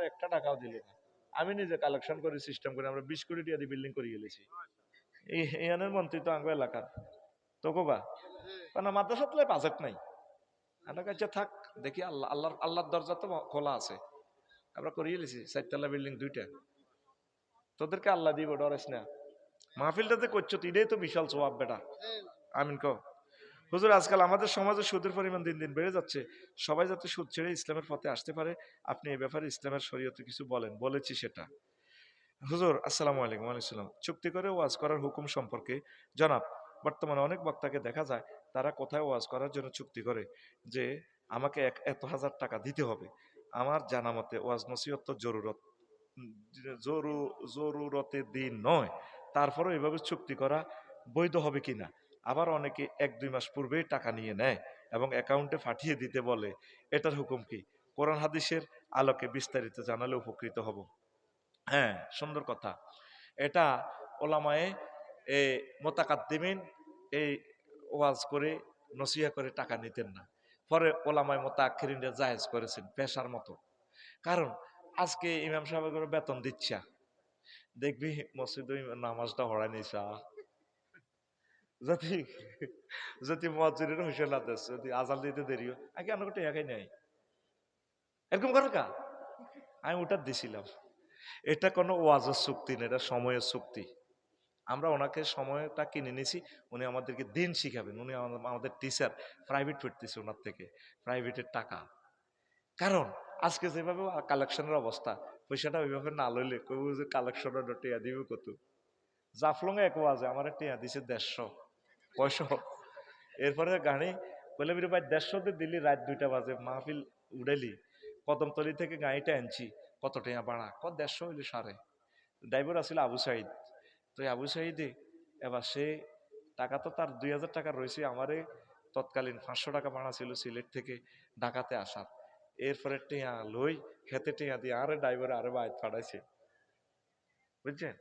আমার একটা টাকাও দিল না। আমি নিজে কালেকশন করে সিস্টেম করে আমরা বিশ কোটি টাকা দিয়ে বিল্ডিং করে গেলেছি এই এখানের মন্ত্রী তো আঙ্গ এলাকার। তো কোবা কারণ মাদ্রাসাত বাজেট নাই। আমার থাক, দেখি আল্লাহ, আল্লাহর আল্লাহর দরজা তো খোলা আছে। আমরা করিয়ে গেছি চারতলা বিল্ডিং দুইটা। তোদেরকে আল্লাহ দিব, ডরেস না। মাহফিলটাতে করছ তো এটাই তো বিশাল সোয়াব বেটা। আমিন কো হুজুর আজকাল আমাদের সমাজে সুদের পরিমাণ দিন দিন বেড়ে যাচ্ছে। সবাই যাতে সুদ ছেড়ে ইসলামের পথে আসতে পারে আপনি এই ব্যাপারে ইসলামের শরীয়তে কিছু বলেন বলেছি সেটা। হুজুর আসসালামু আলাইকুম আলাইসালাম চুক্তি করে ওয়াজ করার হুকুম সম্পর্কে জনাব বর্তমানে অনেক বক্তাকে দেখা যায় তারা কোথায় ওয়াজ করার জন্য চুক্তি করে যে আমাকে এক এত হাজার টাকা দিতে হবে। আমার জানা মতে ওয়াজ নসিহত তো জরুরত উম, জরু জরুরতের দিন নয় তারপরেও এভাবে চুক্তি করা বৈধ হবে কিনা? আবার অনেকে এক, দুই মাস পূর্বেই টাকা নিয়ে নেয় এবং অ্যাকাউন্টে পাঠিয়ে দিতে বলে। এটার হুকুম কি? কোরআন হাদিসের আলোকে বিস্তারিত জানালে উপকৃত হব। হ্যাঁ সুন্দর কথা। এটা ওলামায়ে, এ মোতাকাদ্দিমিন এই ওয়াজ করে নসিহা করে টাকা নিতেন না। পরে ওলামায় মোতাক্ষরিনরা জায়েজ করেছেন পেশার মতো। কারণ আজকে ইমাম সাহেবের বেতন দিচ্ছা। দেখবি মসজিদে নামাজটা হরাই নিছা যদি যদি মসজিদের হুসেন আদেশ যদি আজাল দিতে দেরি হয় আমার আমাকে টেকাই নাই। এরকম করে কা? আমি ওটা দিছিলাম। এটা কোনো ওয়াজের চুক্তি না, এটা সময়ের চুক্তি। আমরা ওনাকে সময়টা কিনে নিছি, উনি আমাদেরকে দিন শিখাবেন। উনি আমাদের- টিচার প্রাইভেট পড়তেছে ওনার থেকে প্রাইভেটের টাকা। কারণ আজকে যেভাবে কালেকশনের অবস্থা, পয়সাটা ওইভাবে না লইলে কইব যে কালেকশনের টিয়া দিবে কত? জাফলং এক ওয়াজে আমার টিয়া দিছে দেড়শো। পয়সা এরপরে গাড়ি বলে বিরে ভাই দেড়শোতে দিলি, রাত দুইটা বাজে, মাহফিল উড়াইলি। কদমতলি থেকে গাড়িটা আনছি, কত টাকা বাড়া কত দেড়শো হইলে সারে ড্রাইভার আছিল আবু সাইদ তো আবু সাইদে এবার সে টাকা তো তার দুই হাজার টাকা রয়েছে, আমারে তৎকালীন পাঁচশো টাকা ভাড়া ছিল সিলেট থেকে ঢাকাতে আসার। এরপরে টিয়া লই খেতে টিয়া দিয়ে আরে ড্রাইভার আরে বাইর পাঠাইছে বুঝছেন?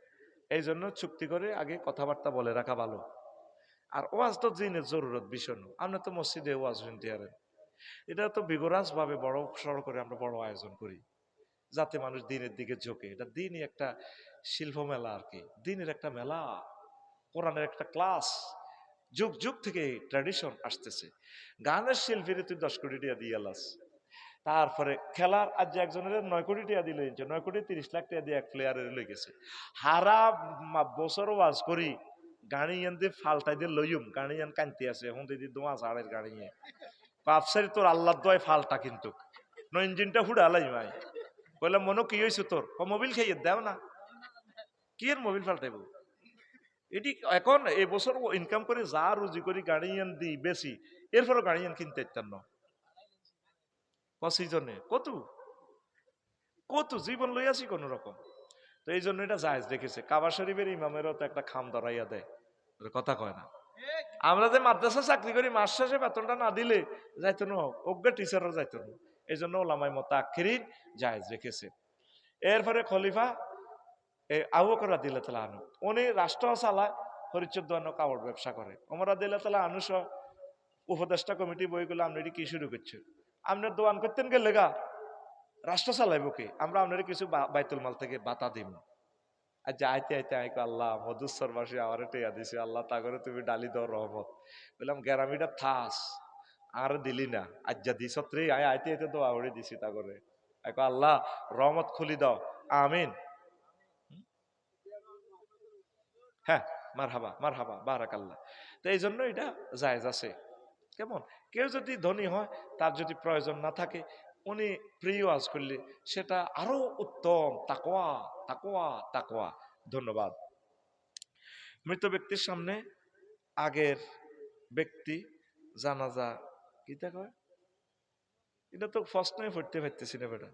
এই জন্য চুক্তি করে আগে কথাবার্তা বলে রাখা ভালো। আর ওয়াজ তো দিনের জরুরত ভীষণ আমরা তো মসজিদে ওয়াজ শুনতে পারেন এটা তো ভাবে বড় সড় করে আমরা বড় আয়োজন করি, যাতে মানুষ দিনের দিকে ঝোঁকে। এটা দিনই একটা শিল্প মেলা আর কি। দিনের একটা মেলা, কোরআনের একটা ক্লাস, যুগ যুগ থেকে ট্র্যাডিশন আসতেছে। গানের শিল্পীর তুই দশ কোটি টাকা দিয়ে এলাস তারপরে খেলার আজ একজনের নয় কোটি টাকা দিলে, নয় কোটি তিরিশ লাখ টাকা দিয়ে এক প্লেয়ারের লই গেছে। হারা বছর ওয়াজ করি। গাড়ি এন দিয়ে ফাল্টাই দিয়ে লইম গাড়ি এন কানতে আছে এখন দিদি দোয়া ঝাড়ের গাড়ি নিয়ে পাপসারি তোর আল্লাহ দয় ফাল্টা কিন্তু। ন ইঞ্জিনটা হুড়ালাই মাই কইলাম, মনে, কি হয়েছে তোর? ও মোবিল খাইয়ে দেও না। কি এর মোবিল ফাল্টাইব এটি এখন এই বছর ইনকাম করে যা রুজি করি গাড়ি এন দিই বেশি, এরপরও গাড়ি এন কিনতে ইত্যান না। কসিজনে কত? কত? জীবন আছি কোন রকম। তো এই জন্য এটা জায়েজ রেখেছে। কাবা শরীফের ইমামেরও তো একটা খাম ধরাইয়া দেয়। কথা কয় না। আমরা যে মাদ্রাসা চাকরি করি, মাস শেষে বেতনটা না দিলে যাইতো না অজ্ঞ টিচারও যাইতো না এই জন্য ওলামাই মতো আখিরিন জায়েজ রেখেছে। এরপরে খলিফা এই আবুকরা দিলে তালা আনু উনি রাষ্ট্র চালায় হরিচোদ্দ কাপড় ব্যবসা করে ওমরা দিলে তালা আনুস উপদেষ্টা কমিটি বইগুলো আপনি কি শুরু করছে? আপনার দোয়ান করতেন গেলে গা রাষ্ট্র চালাইব কি আমরা আপনার কিছু বাইতুল মাল থেকে বাতা দিব আর যে আইতে আইক আল্লাহ মধুসর বাসী আমার টেয়া দিছে। আল্লাহ, তা করে তুমি ডালি দাও রহমত। বললাম গ্যারামিটা থাস, আর দিলি না। আজ যা দিস রে আয় আইতে আইতে দোয়া করে দিছি তা করে। এক আল্লাহ, রহমত খুলি দাও। আমিন। হ্যাঁ মার হাবা মার হাবা বারাক আল্লাহ তো এই জন্য এটা জায়েজ আছে। কেমন? কেউ যদি ধনী হয়, তার যদি প্রয়োজন না থাকে উনি প্রিয় ওয়াজ করলে, সেটা আরও উত্তম। তাকোয়া তাকোয়া তাকোয়া ধন্যবাদ। মৃত ব্যক্তির সামনে আগের ব্যক্তি, জানাজা, কি কয়? এটা তো ফার্স্ট টাইম পড়তে পারতেছি না বেটা।